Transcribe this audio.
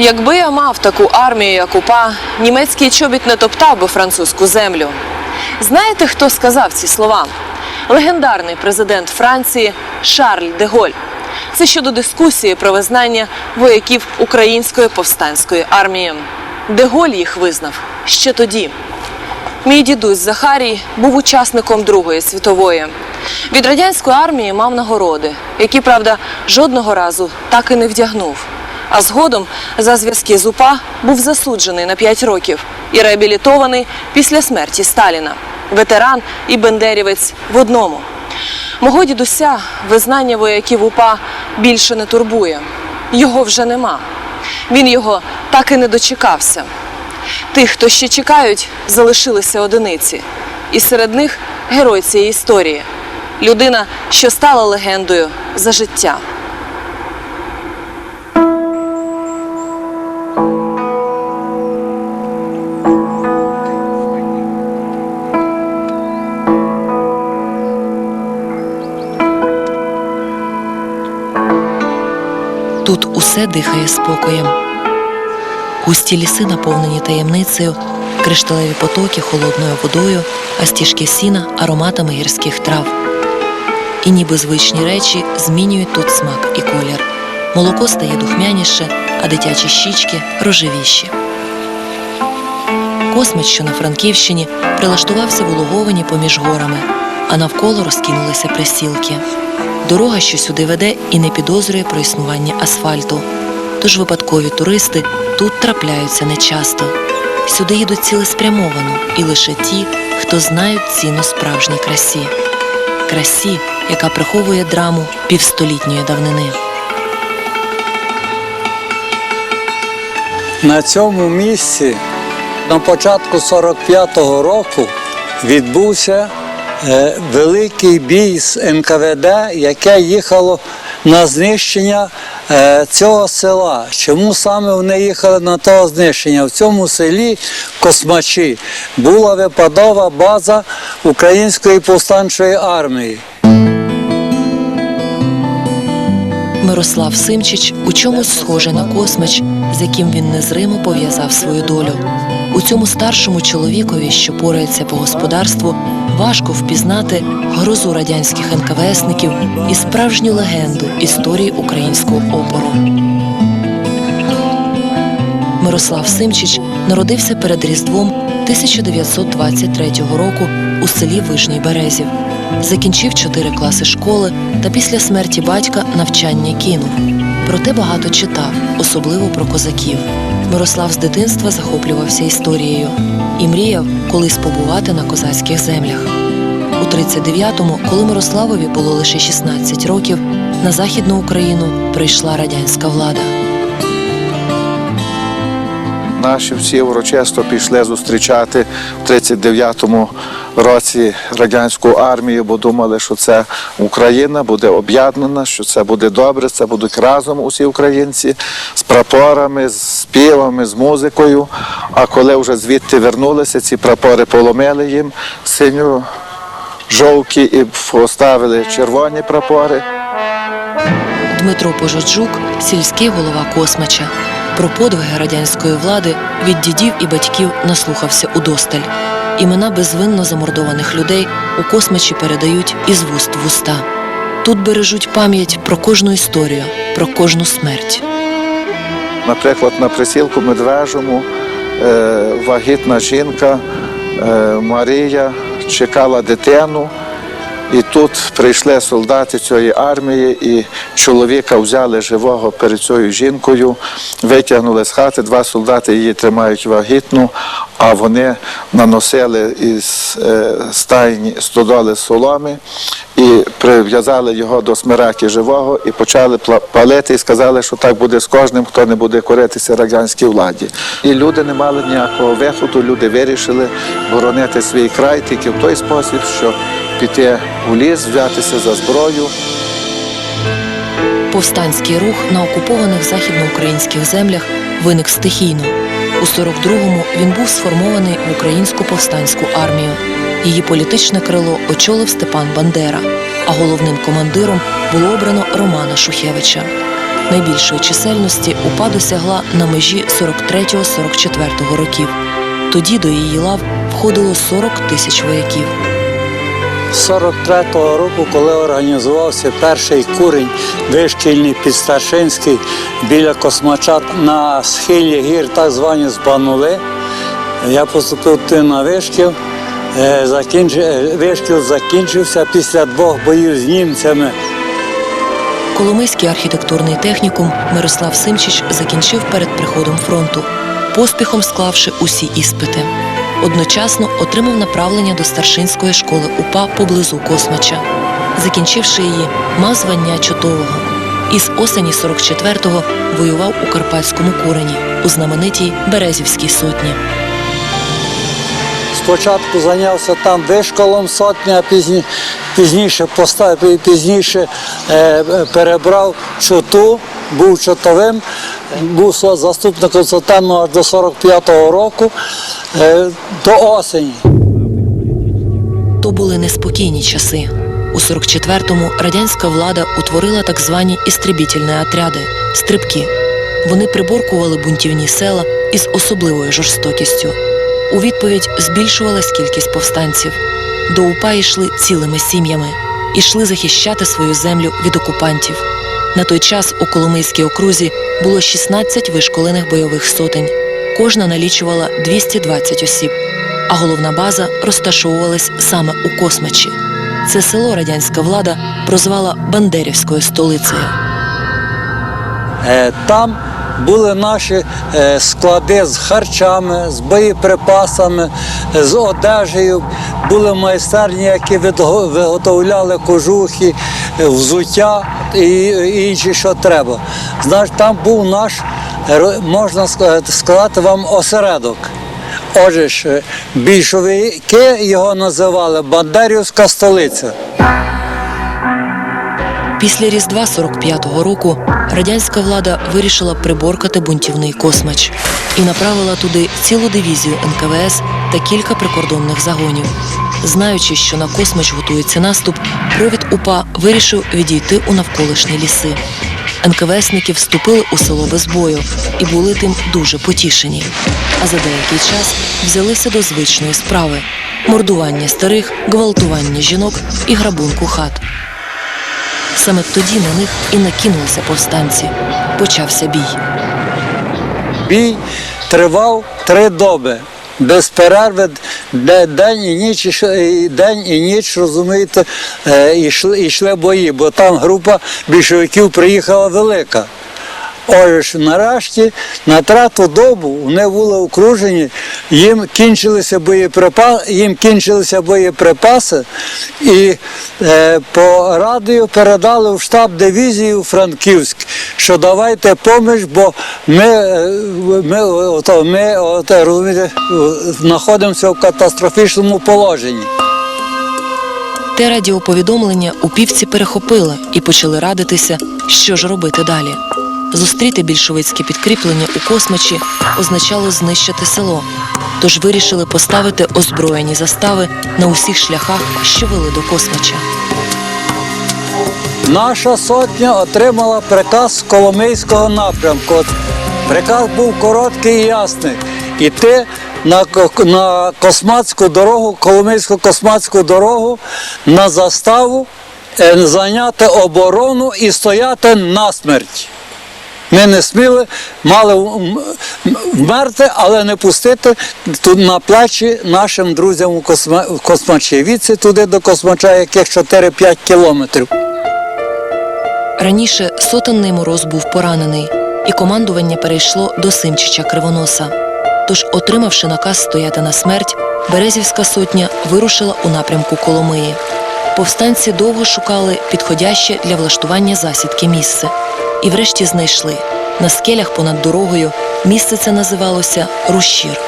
Якби я мав таку армію, як УПА, німецький чобіт не топтав би французьку землю. Знаєте, хто сказав ці слова? Легендарний президент Франції Шарль де Голь. Це щодо дискусії про визнання вояків української повстанської армії. Де Голь їх визнав ще тоді. Мій дідусь Захарій був учасником Другої світової. Від радянської армії мав нагороди, які, правда, жодного разу так і не вдягнув. А згодом за зв'язки з УПА був засуджений на 5 років і реабілітований після смерті Сталіна. Ветеран і бендерівець в одному. Мого дідуся визнання вояків УПА більше не турбує. Його вже нема. Він його так і не дочекався. Тих, хто ще чекають, залишилися одиниці. І серед них герой цієї історії людина, що стала легендою за життя. Тут усе дихає спокоєм. Густі ліси наповнені таємницею, кришталеві потоки холодною водою, а стіжки сіна ароматами гірських трав. І ніби звичні речі змінюють тут смак і колір. Молоко стає духмяніше, а дитячі щічки рожевіші. Космич, що на Франківщині, прилаштувався в улоговані поміж горами, а навколо розкинулися присілки. Дорога, що сюди веде, і не підозрює про існування асфальту. Тож випадкові туристи тут трапляються нечасто. Сюди їдуть цілеспрямовано, і лише ті, хто знають ціну справжній красі. Красі, яка приховує драму півстолітньої давнини. На цьому місці на початку 45-го року відбувся великий бій з НКВД, яке їхало на знищення е, цього села. Чому саме вони їхали на того знищення? В цьому селі Космачі була випадова база Української повстанчої армії. Мирослав Симчич у чомусь схожий на космич, з яким він незримо пов'язав свою долю. У цьому старшому чоловікові, що порається по господарству, важко впізнати грозу радянських НКВСників і справжню легенду історії українського опору. Мирослав Симчич народився перед Різдвом 1923 року у селі Вижній Березів. Закінчив чотири класи школи та після смерті батька навчання кинув. Проте багато читав, особливо про козаків. Мирослав з дитинства захоплювався історією і мріяв колись побувати на козацьких землях. У 39-му, коли Мирославові було лише 16 років, на Західну Україну прийшла радянська влада. Наші всі урочисто пішли зустрічати в 39-му році радянську армію, бо думали, що це Україна буде об'єднана, що це буде добре, це будуть разом усі українці з прапорами, з співами, з музикою. А коли вже звідти вернулися, ці прапори поломили їм синю жовті і поставили червоні прапори. Дмитро Пожоджук, сільський голова Космача. Про подвиги радянської влади від дідів і батьків наслухався удосталь. Імена безвинно замордованих людей у космачі передають із вуст в уста. Тут бережуть пам'ять про кожну історію, про кожну смерть. Наприклад, на присілку Медвежому е, вагітна жінка е, Марія чекала дитину, і тут прийшли солдати цієї армії, і чоловіка взяли живого перед цією жінкою, витягнули з хати. Два солдати її тримають вагітну, а вони наносили із е, стайні стодоли соломи і прив'язали його до смираки живого і почали палити, і сказали, що так буде з кожним, хто не буде коритися радянській владі. І люди не мали ніякого виходу, люди вирішили боронити свій край тільки в той спосіб, що піти у ліс, взятися за зброю. Повстанський рух на окупованих західноукраїнських землях виник стихійно. У 42-му він був сформований в українську повстанську армію. Її політичне крило очолив Степан Бандера, а головним командиром було обрано Романа Шухевича. найбільшої чисельності УПА досягла на межі 43-44 років. Тоді до її лав входило 40 тисяч вояків. З 43-го року, коли організувався перший курень вишкільний підстаршинський біля космачат на схилі гір, так звані Збанули, я поступив на вишкіл. Е, е, Вишкіл закінчився після двох боїв з німцями. Коломийський архітектурний технікум Мирослав Симчич закінчив перед приходом фронту, поспіхом склавши усі іспити. Одночасно отримав направлення до старшинської школи УПА поблизу Космача. Закінчивши її, мав звання чотового. Із осені 44-го воював у Карпатському курені у знаменитій Березівській сотні. Спочатку зайнявся там вишколом сотні, а пізні, пізніше поставив, пізніше е, перебрав чоту, був чотовим, був заступником сотенного аж до 45-го року, е, до осені. То були неспокійні часи. У 44-му радянська влада утворила так звані істребітельні отряди стрибки. Вони приборкували бунтівні села із особливою жорстокістю. У відповідь збільшувалась кількість повстанців. До УПА йшли цілими сім'ями, ішли захищати свою землю від окупантів. На той час у Коломийській окрузі було 16 вишколених бойових сотень. Кожна налічувала 220 осіб а головна база розташовувалась саме у Космачі. Це село радянська влада прозвала Бандерівською столицею. Е, Там були наші е, склади з харчами, з боєприпасами, з одежею. Були майстерні, які виготовляли кожухи, е, взуття і інші, що треба. Знаєш, там був наш, е, можна ска- сказати вам, осередок. Отже е, більшовики його називали Бандерівська столиця. Після Різдва 45-го року радянська влада вирішила приборкати бунтівний космач і направила туди цілу дивізію НКВС та кілька прикордонних загонів. Знаючи, що на космач готується наступ, провід УПА вирішив відійти у навколишні ліси. НКВСники вступили у село без бою і були тим дуже потішені. А за деякий час взялися до звичної справи мордування старих, гвалтування жінок і грабунку хат. Саме тоді на них і накинулися повстанці. Почався бій. Бій тривав три доби. Без перерви де- день і ніч, і день і ніч, розумієте, е, йшли, йшли бої, бо там група більшовиків приїхала велика. Отже ж, нарешті на трету добу вони були окружені, їм кінчилися боєприпаси, їм кінчилися боєприпаси, і е, по радіо передали в штаб дивізії у Франківськ, що давайте поміч, бо ми, е, ми, ото, ми ото, розумієте, знаходимося в катастрофічному положенні. Те радіоповідомлення упівці перехопили і почали радитися, що ж робити далі. Зустріти більшовицьке підкріплення у космачі означало знищити село. Тож вирішили поставити озброєні застави на усіх шляхах, що вели до космача. Наша сотня отримала приказ з Коломийського напрямку. Приказ був короткий і ясний. Іти на, на космацьку дорогу, Коломийську космацьку дорогу на заставу, е, зайняти оборону і стояти насмерть. Ми не сміли, мали вмерти, але не пустити тут на плечі нашим друзям у Косма- в туди до Космача, яких 4-5 кілометрів. Раніше сотенний мороз був поранений, і командування перейшло до Симчича Кривоноса. Тож, отримавши наказ стояти на смерть, Березівська сотня вирушила у напрямку Коломиї. Повстанці довго шукали підходяще для влаштування засідки місце. І врешті знайшли на скелях понад дорогою місце це називалося Рущір.